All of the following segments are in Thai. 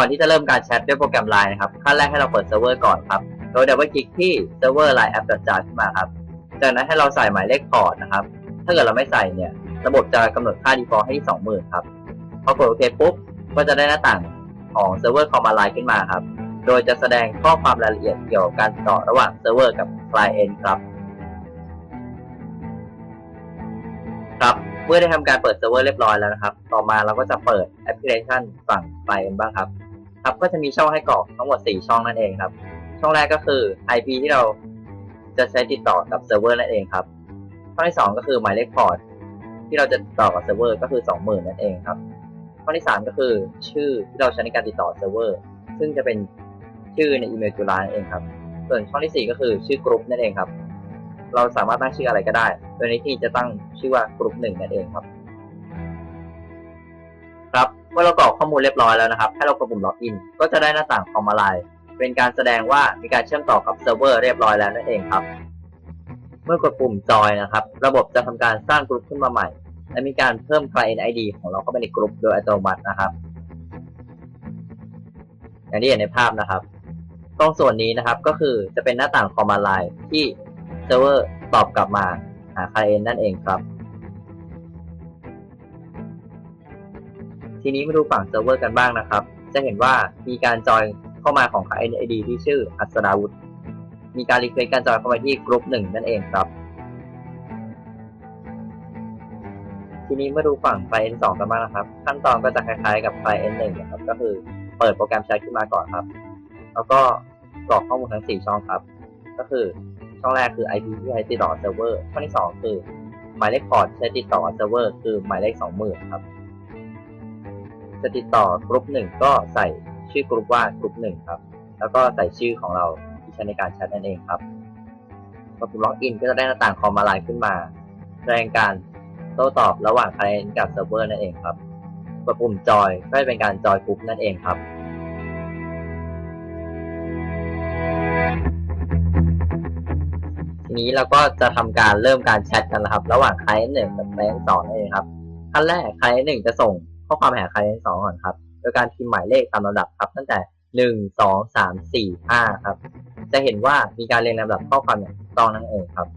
ก่อนที่จะเริ่มการแชทด้วยโปรแกรม Line นะครับ ขั้นแรกให้เราเปิดเซิร์ฟเวอร์ก่อนครับ โดยดับเบิลคลิกที่เซิร์ฟเวอร์ Line App jar ขึ้นมาครับ จากนั้นให้เราใส่หมายเลขพอร์ตนะครับ ถ้าเกิดเราไม่ใส่เนี่ย ระบบจะกำหนดค่า default ให้ที่20,000ครับ พอกดโอเคปุ๊บ ก็จะได้หน้าต่างของเซิร์ฟเวอร์คอมมานไลน์ขึ้นมาครับ โดยจะแสดงข้อความรายละเอียดเกี่ยวกับการต่อระหว่างเซิร์ฟเวอร์กับ client ครับครับเมื่อได้ทำการเปิดเซิร์ฟเวอร์เรียบร้อยแล้วนะครับ ต่อมาเราก็จะเปิดแอปพลิเคชันฝั่ง client บ้างครับ ครับก็จะมีช่องให้กรอกทั้งหมด 4 ช่องนั่นเองครับ ช่องแรกก็คือ IP ที่เราจะใช้ติดต่อกับเซิร์ฟเวอร์นั่นเองครับช่องที่ 2 ก็คือหมายเลขพอร์ตที่เราจะติดต่อกับเซิร์ฟเวอร์ก็คือ 20,000 นั่นเองครับ ข้อที่ 3 ก็คือชื่อที่เราใช้ในการติดต่อเซิร์ฟเวอร์ ซึ่งจะเป็นชื่อในอีเมลจุฬานั่นเองครับ ส่วนช่องที่ 4 ก็คือชื่อกรุ๊ปนั่นเองครับ เราสามารถตั้งชื่ออะไรก็ได้ โดยในที่จะตั้งชื่อว่ากรุ๊ปหนึ่งนั่นเองครับ มื่อเรากรอกข้อมูลเรียบร้อยแล้วนะครับ ให้เรากดปุ่มล็อกอิน ก็จะได้หน้าต่างคอมมาไลน์เป็นการแสดงว่ามีการเชื่อมต่อกับเซิร์ฟเวอร์เรียบร้อยแล้วนั่นเองครับ เมื่อกดปุ่มจอยนะครับ ระบบจะทำการสร้างกลุ่มขึ้นมาใหม่ และมีการเพิ่ม client ID ของเราเข้าไปในกลุ่มโดยอัตโนมัตินะครับ อย่างที่เห็นในภาพนะครับ ตรงส่วนนี้นะครับก็คือจะเป็นหน้าต่างคอมมาไลน์ที่เซิร์ฟเวอร์ตอบกลับมาหา client นั่นเองครับ ทีนี้มาดูฝั่งเซิร์ฟเวอร์กันบ้างนะครับ จะเห็นว่ามีการจอยเข้ามาของ client ID ที่ชื่ออัศดาวุฒมีการรีเควสการจอยเข้าไปที่กลุ่มหนึ่งนั่นเองครับ ทีนี้มาดูฝั่ง client 2กันบ้างนะครับ ขั้นตอนก็จะคล้ายๆกับ client 1นะครับ ก็คือเปิดโปรแกรมแชทขึ้นมาก่อนครับ แล้วก็กรอกข้อมูลทั้ง 4 ช่องครับ ก็คือช่องแรกคือ IP ที่ใช้ติดต่อเซิร์ฟเวอร์ ช่องที่ 2 คือหมายเลขพอร์ตที่ใช้ติดต่อเซิร์ฟเวอร์คือหมายเลข 20,000 ครับ จะติดต่อกลุ่มหนึ่งก็ใส่ชื่อกลุ่มว่ากลุ่มหนึ่งครับ แล้วก็ใส่ชื่อของเราที่ใช้ในการแชทนั่นเองครับพอปุ่มล็อกอินก็จะได้หน้าต่างคอมมาไลน์ขึ้นมา แสดงการโต้ตอบระหว่าง client กับเซิร์ฟเวอร์นั่นเองครับกดปุ่มจอยก็จะเป็นการจอยกลุ่มนั่นเองครับทีนี้เราก็จะทำการเริ่มการแชทกันแล้วครับ ระหว่าง client หนึ่งกับ client สองนั่นเองครับขั้นแรก client หนึ่งจะส่ง ข้อความหา client สองก่อนครับ โดยการพิมพ์หมายเลขตามลำดับครับ ตั้งแต่หนึ่งสองสามสี่ห้าครับ จะเห็นว่ามีการเรียงลำดับข้อความอย่างถูกต้องนั่นเองครับ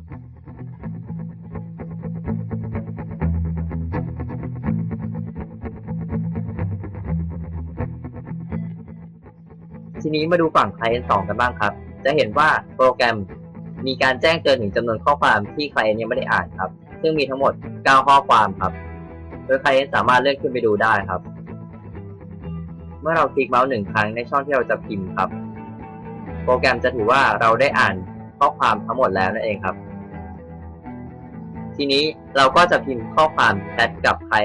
ทีนี้มาดูฝั่ง client 2 กันบ้างครับ จะเห็นว่าโปรแกรมมีการแจ้งเตือนถึงจำนวนข้อความที่ client ยังไม่ได้อ่านครับ ซึ่งมีทั้งหมด 9 ข้อความครับ ดยใครสามารถเลื่อนขึ้นไปดูได้ครับ เมื่อเราคลิกเมาส์หนึ่งครั้งในช่องที่เราจะพิมพ์ครับ โปรแกรมจะถือว่าเราได้อ่านข้อความทั้งหมดแล้วนั่นเองครับ ทีนี้เราก็จะพิมพ์ข้อความแชทกับใคร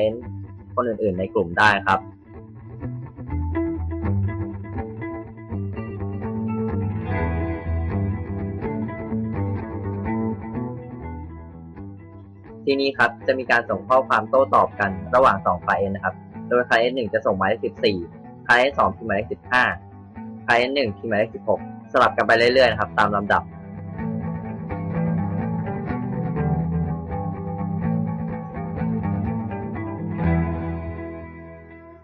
คนอื่น ๆ ในกลุ่มได้ครับ ทีนี้ครับจะมีการส่งข้อความโต้ตอบกันระหว่าง2 client นะครับ โดย client 1จะส่งหมายเลข14 client 2พิมพ์หมายเลข15 client 1พิมพ์หมายเลข16 สลับกันไปเรื่อยๆนะครับตามลำดับ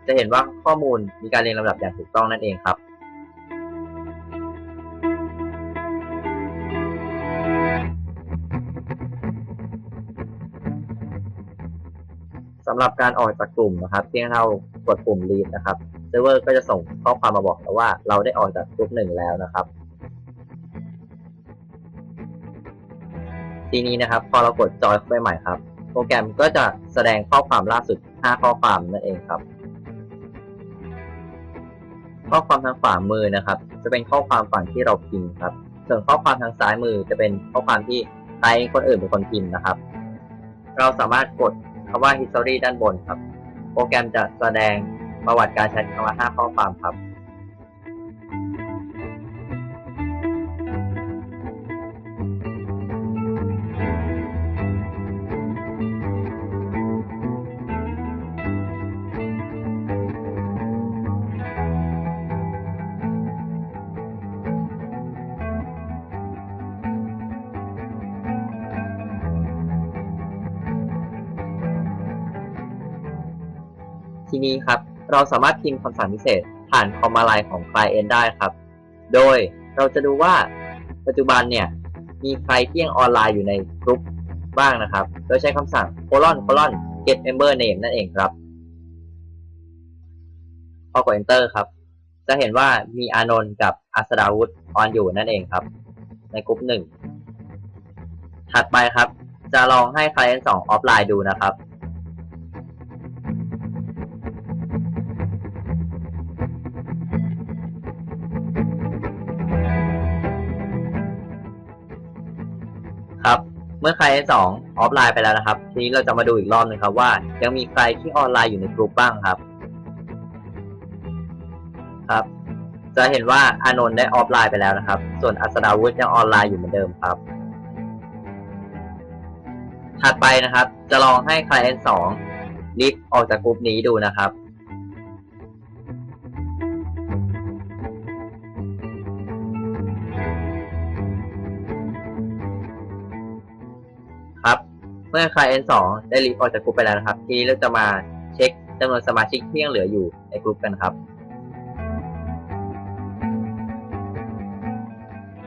จะเห็นว่าข้อมูลมีการเรียงลำดับอย่างถูกต้องนั่นเองครับ สำหรับการออกจากกลุ่มนะครับเพียงเรากดปุ่ม leave นะครับเซิร์ฟเวอร์ก็จะส่งข้อความมาบอกเราว่าเราได้ออกจากกลุ่มหนึ่งแล้วนะครับ ทีนี้นะครับ พอเรากดจอยเข้าไปใหม่ครับ โปรแกรมก็จะแสดงข้อความล่าสุด 5 ข้อความนั่นเองครับ ข้อความทางขวามือนะครับ จะเป็นข้อความฝั่งที่เราพิมพ์ครับ ส่วนข้อความทางซ้ายมือจะเป็นข้อความที่ใครคนอื่นเป็นคนพิมพ์นะครับ เราสามารถกด คำว่า history ด้านบนครับ โปรแกรมจะแสดงประวัติการใช้คำว่า 5 ข้อความครับ นี้ครับ เราสามารถพิมพ์คำสั่งพิเศษผ่านคอมอะไรของ client ได้ครับ โดยเราจะดูว่าปัจจุบันเนี่ย มีใครที่ยังออนไลน์อยู่ในกลุ่มบ้างนะครับ โดยใช้คำสั่ง colon colon get member name นั่นเองครับ พอกด enter ครับ จะเห็นว่ามีอานนท์กับอัสดาวุธออนอยู่นั่นเองครับ ในกลุ่มหนึ่งถัดไปครับ จะลองให้ client 2ออฟไลน์ดูนะครับ เมื่อใครสองออฟไลน์ไปแล้วนะครับ ทีนี้เราจะมาดูอีกรอบหนึงครับว่า ยังมีใครที่ออนไลน์อยู่ในกลุ่มบ้างครับ ครับ จะเห็นว่าอานนท์ได้ออฟไลน์ไปแล้วนะครับ ส่วนอัสดาวุธยังออนไลน์อยู่เหมือนเดิมครับ ถัดไปนะครับ จะลองให้ client 2ลิฟออกจากกลุ่มนี้ดูนะครับ เมื่อ client 2ได้ลิฟออกจากกลุ่มไปแล้วนะครับ ทีนี้เราจะมาเช็คจำนวนสมาชิกที่ยังเหลืออยู่ในกลุ่มกันครับ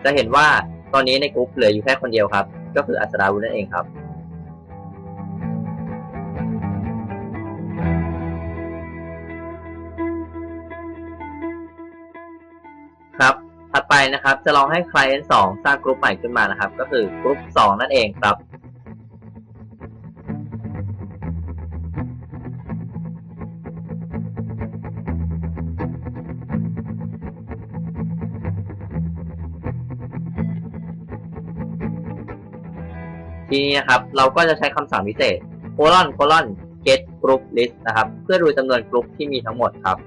จะเห็นว่าตอนนี้ในกลุ่มเหลืออยู่แค่คนเดียวครับ ก็คืออัสดาวุนั่นเองครับครับ ถัดไปนะครับ จะลองให้ client 2 สร้างกลุ่มใหม่ขึ้นมานะครับ ก็คือกลุ่ม2นั่นเองครับ ทีนี้นะครับ เราก็จะใช้คำสั่งพิเศษ colon colon get group list นะครับ เพื่อดูจำนวนกลุ่มที่มีทั้งหมดครับ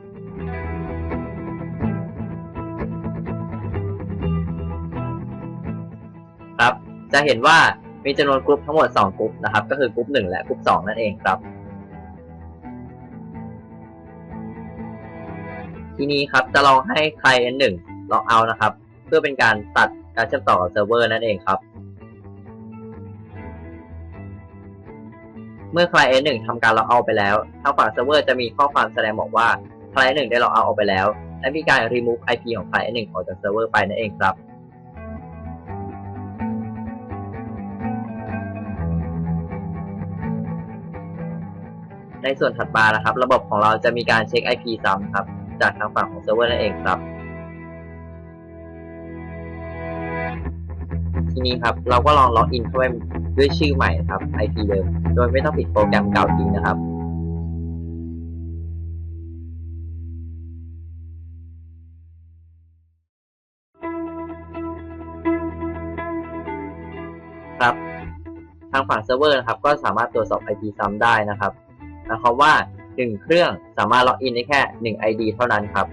ครับ จะเห็นว่ามีจำนวนกลุ่มทั้งหมด 2 กลุ่มนะครับ ก็คือกลุ่ม1และกลุ่ม2 นั่นเองครับ ทีนี้ครับจะลองให้ client 1 ลองเอานะครับ เพื่อเป็นการตัดการเชื่อมต่อกับเซิร์ฟเวอร์นั่นเองครับ เมื่อ client 1ทำการล็อกเอาไปแล้ว ทางฝั่งเซิร์ฟเวอร์จะมีข้อความแสดงบอกว่า client 1ได้ล็อกเอาออกไปแล้ว และมีการ remove IP ของ client 1ออกจากเซิร์ฟเวอร์ไปนั่นเองครับในส่วนถัดมานะครับ ระบบของเราจะมีการเช็ค IP ซ้ำครับ จากทางฝั่งของเซิร์ฟเวอร์นั่นเองครับ ทีนี้ครับ เราก็ลองล็อกอินเข้าไปด้วยชื่อใหม่ครับ IP เดิม โดยไม่ต้องปิดโปรแกรมเก่าทิ้งนะครับ ครับ ทางฝั่งเซิร์ฟเวอร์นะครับ ก็สามารถตรวจสอบ IP ซ้ำได้นะครับหมายความว่า 1 เครื่องสามารถล็อกอินได้แค่ 1 ID เท่านั้นครับ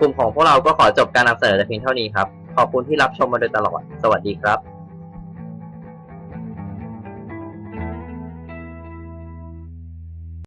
กลุ่มของพวกเราก็ขอจบการนำเสนอแต่เพียงเท่านี้ครับ ขอบคุณที่รับชมมาโดยตลอด สวัสดีครับ